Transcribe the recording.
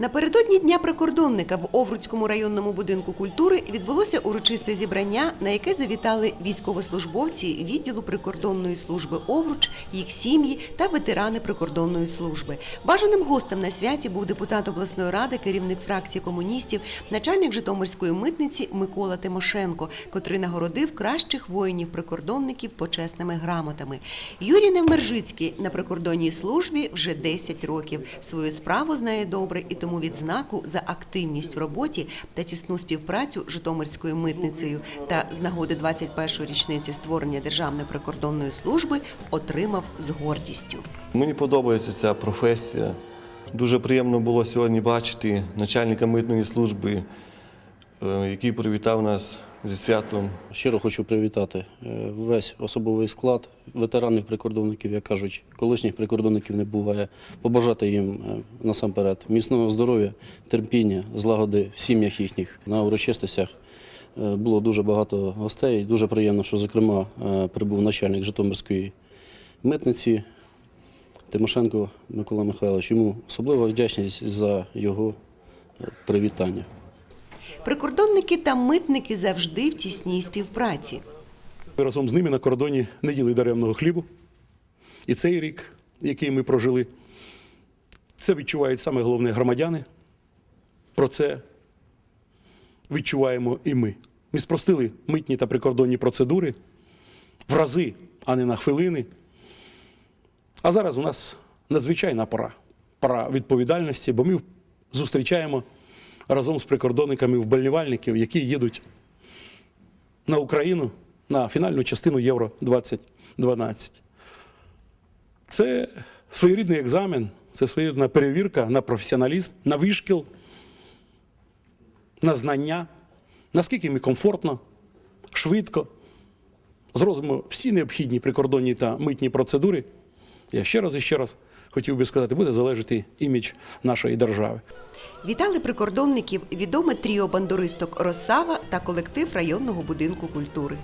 Напередодні Дня прикордонника в Овруцькому районному будинку культури відбулося урочисте зібрання, на яке завітали військовослужбовці відділу прикордонної служби Овруч, їх сім'ї та ветерани прикордонної служби. Бажаним гостем на святі був депутат обласної ради, керівник фракції комуністів, начальник Житомирської митниці Микола Тимошенко, котрий нагородив кращих воїнів-прикордонників почесними грамотами. Юрій Невмержицький на прикордонній службі вже 10 років. Свою справу знає добре і тому відзнаку за активність в роботі та тісну співпрацю Житомирською митницею та з нагоди 21-ї річниці створення Державної прикордонної служби отримав з гордістю. Мені подобається ця професія. Дуже приємно було сьогодні бачити начальника митної служби, який привітав нас зі святом. Щиро хочу привітати е, весь особовий склад ветеранів прикордонників, як кажуть, колишніх прикордонників не буває. Побажати їм е, насамперед міцного здоров'я, терпіння, злагоди в сім'ях їхніх. На урочистостях е, було дуже багато гостей. Дуже приємно, що, зокрема, е, прибув начальник Житомирської митниці Тимошенко Микола Михайлович. Йому особлива вдячність за його е, привітання. Прикордонники та митники завжди в тісній співпраці. Ми разом з ними на кордоні не їли даремного хлібу. І цей рік, який ми прожили, це відчувають саме головне громадяни. Про це відчуваємо і ми. Ми спростили митні та прикордонні процедури в рази, а не на хвилини. А зараз у нас надзвичайна пора, пора відповідальності, бо ми зустрічаємо разом з прикордонниками вболівальників, які їдуть на Україну на фінальну частину Євро 2012. Це своєрідний екзамен, це своєрідна перевірка на професіоналізм, на вишкіл, на знання, наскільки ми комфортно, швидко зробимо всі необхідні прикордонні та митні процедури. Я ще раз і ще раз хотів би сказати, буде залежати імідж нашої держави. Вітали прикордонників відоме тріо бандуристок Росава та колектив районного будинку культури.